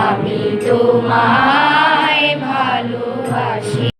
আমি তোমায় ভালোবাসি।